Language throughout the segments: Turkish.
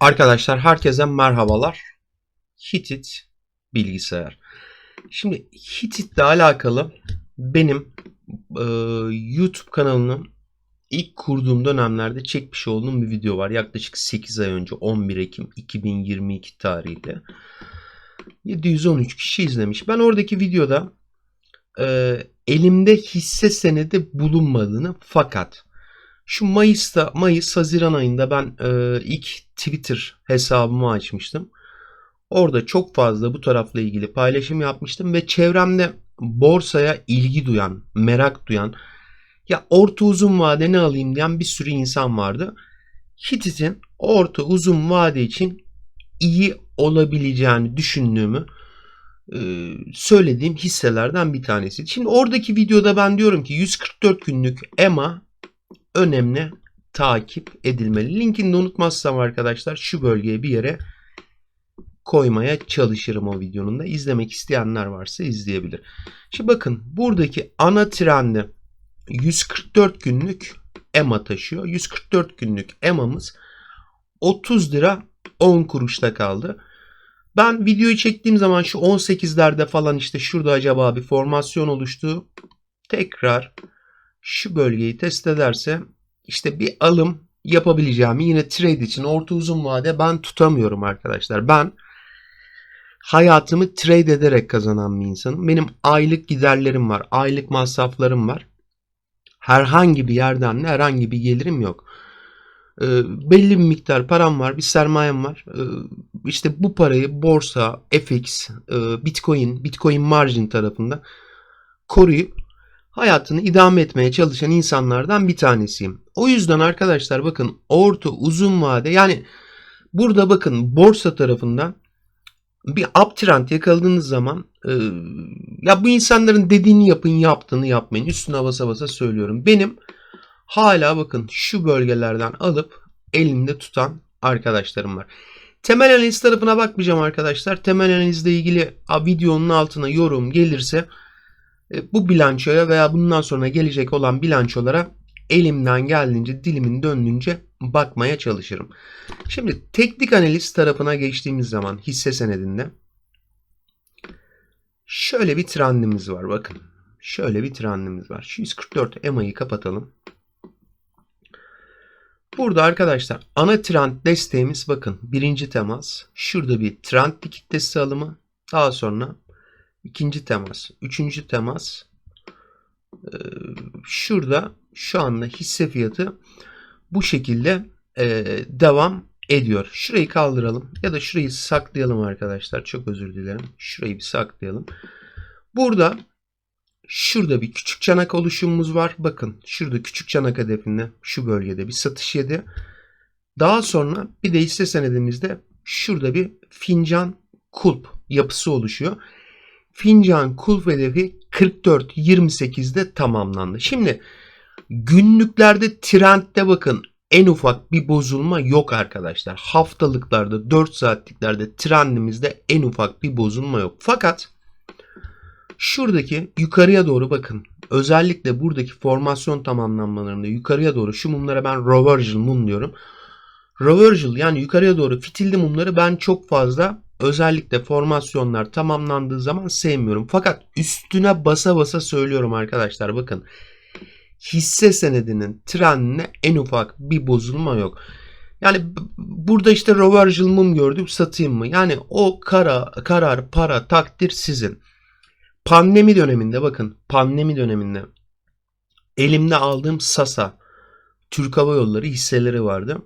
Arkadaşlar herkese merhabalar. Hitit bilgisayar. Şimdi Hitit'le alakalı benim e, YouTube kanalını ilk kurduğum dönemlerde çekmiş olduğum bir video var. Yaklaşık 8 ay önce 11 Ekim 2022 tarihinde. 713 kişi izlemiş. Ben oradaki videoda e, elimde hisse senedi bulunmadığını fakat şu Mayıs'ta, Mayıs, Haziran ayında ben e, ilk Twitter hesabımı açmıştım. Orada çok fazla bu tarafla ilgili paylaşım yapmıştım ve çevremde borsaya ilgi duyan, merak duyan, ya orta uzun vade ne alayım diyen bir sürü insan vardı. Hitit'in orta uzun vade için iyi olabileceğini düşündüğümü e, söylediğim hisselerden bir tanesi. Şimdi oradaki videoda ben diyorum ki 144 günlük EMA önemli takip edilmeli. Linkini de unutmazsam arkadaşlar şu bölgeye bir yere koymaya çalışırım o videonun da. İzlemek isteyenler varsa izleyebilir. Şimdi bakın buradaki ana trendi 144 günlük EMA taşıyor. 144 günlük EMA'mız 30 lira 10 kuruşta kaldı. Ben videoyu çektiğim zaman şu 18'lerde falan işte şurada acaba bir formasyon oluştu. Tekrar şu bölgeyi test ederse işte bir alım yapabileceğimi yine trade için orta uzun vade ben tutamıyorum arkadaşlar. Ben hayatımı trade ederek kazanan bir insanım. Benim aylık giderlerim var. Aylık masraflarım var. Herhangi bir yerden de herhangi bir gelirim yok. Ee, belli bir miktar param var, bir sermayem var. Ee, işte bu parayı borsa, FX, e, Bitcoin, Bitcoin margin tarafında koruyup hayatını idame etmeye çalışan insanlardan bir tanesiyim. O yüzden arkadaşlar bakın orta uzun vade yani burada bakın borsa tarafından bir uptrend yakaladığınız zaman e, ya bu insanların dediğini yapın yaptığını yapmayın. Üstüne basa basa söylüyorum. Benim hala bakın şu bölgelerden alıp elimde tutan arkadaşlarım var. Temel analiz tarafına bakmayacağım arkadaşlar. Temel analizle ilgili videonun altına yorum gelirse bu bilançoya veya bundan sonra gelecek olan bilançolara elimden geldiğince dilimin döndüğünce bakmaya çalışırım. Şimdi teknik analiz tarafına geçtiğimiz zaman hisse senedinde şöyle bir trendimiz var bakın. Şöyle bir trendimiz var. Şu 144 EMA'yı kapatalım. Burada arkadaşlar ana trend desteğimiz bakın birinci temas. Şurada bir trend kitlesi alımı. Daha sonra ikinci temas, üçüncü temas. Ee, şurada şu anda hisse fiyatı bu şekilde e, devam ediyor. Şurayı kaldıralım ya da şurayı saklayalım arkadaşlar. Çok özür dilerim. Şurayı bir saklayalım. Burada şurada bir küçük çanak oluşumumuz var. Bakın şurada küçük çanak hedefinde şu bölgede bir satış yedi. Daha sonra bir de hisse senedimizde şurada bir fincan kulp yapısı oluşuyor. Fincan kulp hedefi 44.28'de tamamlandı. Şimdi günlüklerde trendde bakın en ufak bir bozulma yok arkadaşlar. Haftalıklarda 4 saatliklerde trendimizde en ufak bir bozulma yok. Fakat şuradaki yukarıya doğru bakın. Özellikle buradaki formasyon tamamlanmalarında yukarıya doğru şu mumlara ben reversal mum diyorum. Reversal yani yukarıya doğru fitilli mumları ben çok fazla özellikle formasyonlar tamamlandığı zaman sevmiyorum. Fakat üstüne basa basa söylüyorum arkadaşlar bakın. Hisse senedinin trendine en ufak bir bozulma yok. Yani burada işte reversal mum gördüm satayım mı? Yani o kara, karar, para, takdir sizin. Pandemi döneminde bakın pandemi döneminde elimde aldığım Sasa Türk Hava Yolları hisseleri vardı.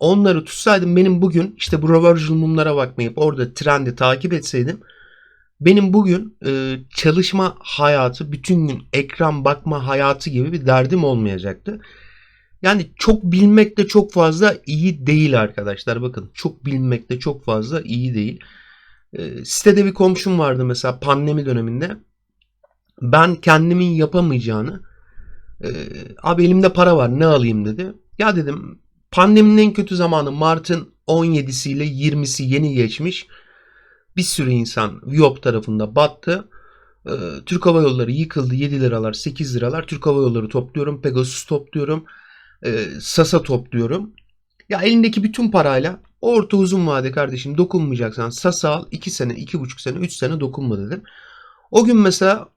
Onları tutsaydım benim bugün işte bu reversal mumlara bakmayıp orada trendi takip etseydim benim bugün e, çalışma hayatı bütün gün ekran bakma hayatı gibi bir derdim olmayacaktı. Yani çok bilmek de çok fazla iyi değil arkadaşlar. Bakın çok bilmek de çok fazla iyi değil. E, sitede bir komşum vardı mesela pandemi döneminde. Ben kendimin yapamayacağını e, abi elimde para var ne alayım dedi. Ya dedim Pandeminin en kötü zamanı Mart'ın 17'siyle 20'si yeni geçmiş. Bir sürü insan Viyop tarafında battı. Ee, Türk Hava Yolları yıkıldı 7 liralar 8 liralar. Türk Hava Yolları topluyorum. Pegasus topluyorum. Ee, Sasa topluyorum. Ya elindeki bütün parayla orta uzun vade kardeşim dokunmayacaksan sasa al 2 sene, 2,5 sene, 3 sene dokunma dedim. O gün mesela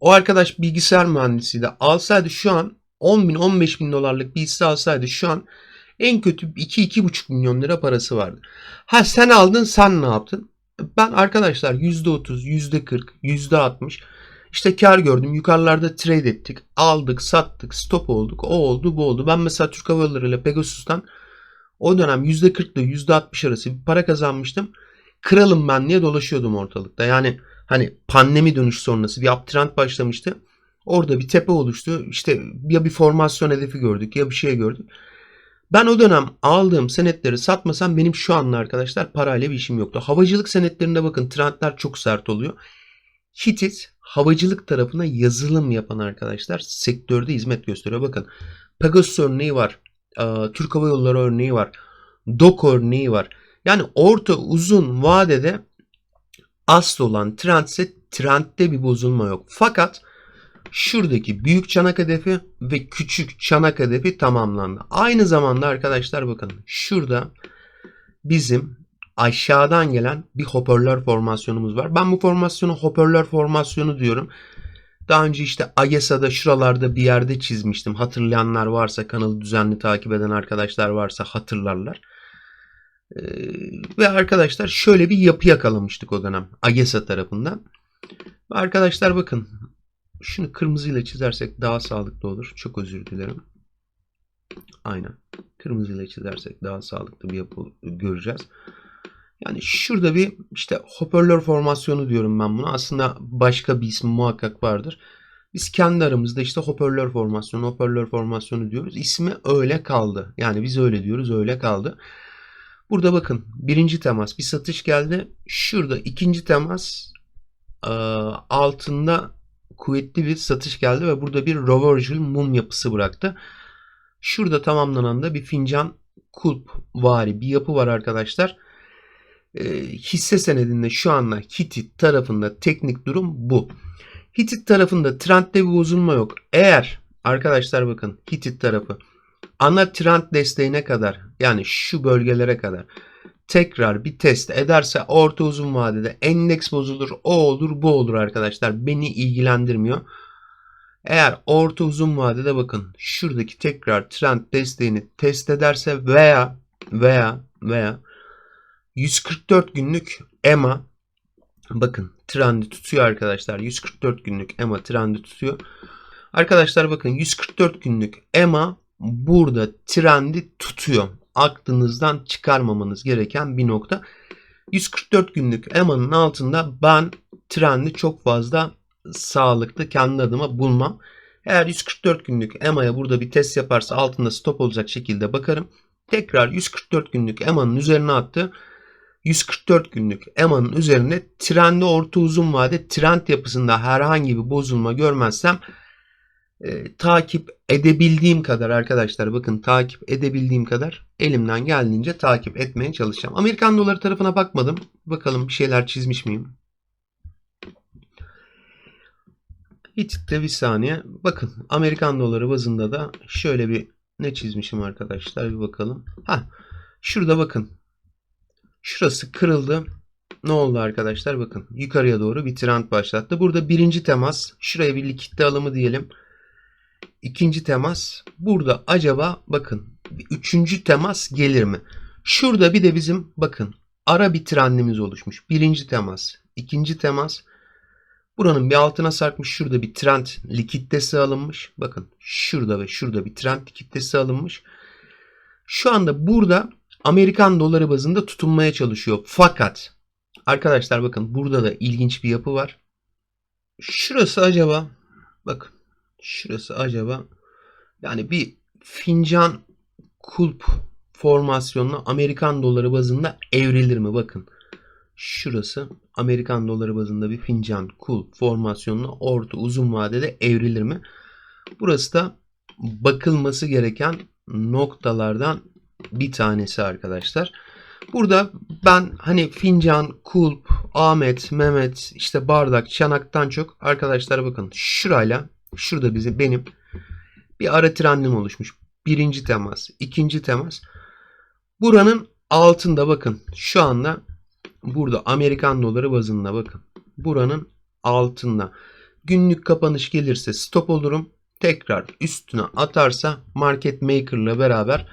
o arkadaş bilgisayar mühendisiydi. Alsaydı şu an 10 bin 15 bin dolarlık bir hisse alsaydı şu an en kötü 2-2,5 milyon lira parası vardı. Ha sen aldın sen ne yaptın? Ben arkadaşlar %30, %40, %60 işte kar gördüm. Yukarılarda trade ettik. Aldık, sattık, stop olduk. O oldu, bu oldu. Ben mesela Türk Hava Yolları ile Pegasus'tan o dönem %40 ile %60 arası bir para kazanmıştım. Kralım ben diye dolaşıyordum ortalıkta. Yani hani pandemi dönüş sonrası bir uptrend başlamıştı. Orada bir tepe oluştu. İşte ya bir formasyon hedefi gördük ya bir şey gördük. Ben o dönem aldığım senetleri satmasam benim şu anla arkadaşlar parayla bir işim yoktu. Havacılık senetlerinde bakın trendler çok sert oluyor. Hitit havacılık tarafına yazılım yapan arkadaşlar sektörde hizmet gösteriyor. Bakın Pegasus örneği var. Türk Hava Yolları örneği var. DOK örneği var. Yani orta uzun vadede asıl olan trendse trendde bir bozulma yok. Fakat şuradaki büyük çanak hedefi ve küçük çanak hedefi tamamlandı. Aynı zamanda arkadaşlar bakın şurada bizim aşağıdan gelen bir hoparlör formasyonumuz var. Ben bu formasyonu hoparlör formasyonu diyorum. Daha önce işte AGESA'da şuralarda bir yerde çizmiştim. Hatırlayanlar varsa kanalı düzenli takip eden arkadaşlar varsa hatırlarlar. Ee, ve arkadaşlar şöyle bir yapı yakalamıştık o dönem AGESA tarafından. Arkadaşlar bakın şunu kırmızıyla çizersek daha sağlıklı olur. Çok özür dilerim. Aynen. Kırmızıyla çizersek daha sağlıklı bir yapı göreceğiz. Yani şurada bir işte hoparlör formasyonu diyorum ben buna. Aslında başka bir ismi muhakkak vardır. Biz kendi aramızda işte hoparlör formasyonu, hoparlör formasyonu diyoruz. İsmi öyle kaldı. Yani biz öyle diyoruz, öyle kaldı. Burada bakın birinci temas bir satış geldi. Şurada ikinci temas altında kuvvetli bir satış geldi ve burada bir reversal mum yapısı bıraktı. Şurada tamamlanan da bir fincan kulp vari bir yapı var arkadaşlar. E, hisse senedinde şu anda Hitit tarafında teknik durum bu. Hitit tarafında trendde bir bozulma yok. Eğer arkadaşlar bakın Hitit tarafı ana trend desteğine kadar yani şu bölgelere kadar tekrar bir test ederse orta uzun vadede endeks bozulur, o olur, bu olur arkadaşlar. Beni ilgilendirmiyor. Eğer orta uzun vadede bakın şuradaki tekrar trend desteğini test ederse veya veya veya 144 günlük EMA bakın trendi tutuyor arkadaşlar. 144 günlük EMA trendi tutuyor. Arkadaşlar bakın 144 günlük EMA burada trendi tutuyor. Aklınızdan çıkarmamanız gereken bir nokta. 144 günlük EMA'nın altında ben trendi çok fazla sağlıklı kendi adıma bulmam. Eğer 144 günlük EMA'ya burada bir test yaparsa altında stop olacak şekilde bakarım. Tekrar 144 günlük EMA'nın üzerine attı. 144 günlük EMA'nın üzerine trendli orta uzun vade trend yapısında herhangi bir bozulma görmezsem e, takip edebildiğim kadar arkadaşlar bakın takip edebildiğim kadar elimden geldiğince takip etmeye çalışacağım. Amerikan doları tarafına bakmadım. Bakalım bir şeyler çizmiş miyim? Hitit'te bir saniye. Bakın Amerikan doları bazında da şöyle bir ne çizmişim arkadaşlar bir bakalım. Ha şurada bakın Şurası kırıldı. Ne oldu arkadaşlar? Bakın yukarıya doğru bir trend başlattı. Burada birinci temas. Şuraya bir likitte alımı diyelim. İkinci temas. Burada acaba bakın üçüncü temas gelir mi? Şurada bir de bizim bakın ara bir trendimiz oluşmuş. Birinci temas. ikinci temas. Buranın bir altına sarkmış. Şurada bir trend likittesi alınmış. Bakın şurada ve şurada bir trend likittesi alınmış. Şu anda burada Amerikan doları bazında tutunmaya çalışıyor. Fakat arkadaşlar bakın burada da ilginç bir yapı var. Şurası acaba bakın şurası acaba yani bir fincan kulp formasyonuna Amerikan doları bazında evrilir mi? Bakın şurası Amerikan doları bazında bir fincan kulp formasyonuna orta uzun vadede evrilir mi? Burası da bakılması gereken noktalardan bir tanesi arkadaşlar. Burada ben hani fincan, kulp, Ahmet, Mehmet, işte bardak, çanaktan çok arkadaşlar bakın şurayla şurada bizim benim bir ara trendim oluşmuş. Birinci temas, ikinci temas. Buranın altında bakın. Şu anda burada Amerikan doları bazında bakın. Buranın altında. Günlük kapanış gelirse stop olurum. Tekrar üstüne atarsa market maker ile beraber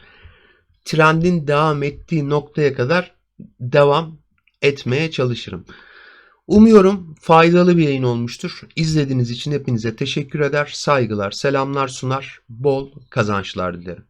trendin devam ettiği noktaya kadar devam etmeye çalışırım. Umuyorum faydalı bir yayın olmuştur. İzlediğiniz için hepinize teşekkür eder, saygılar, selamlar sunar, bol kazançlar dilerim.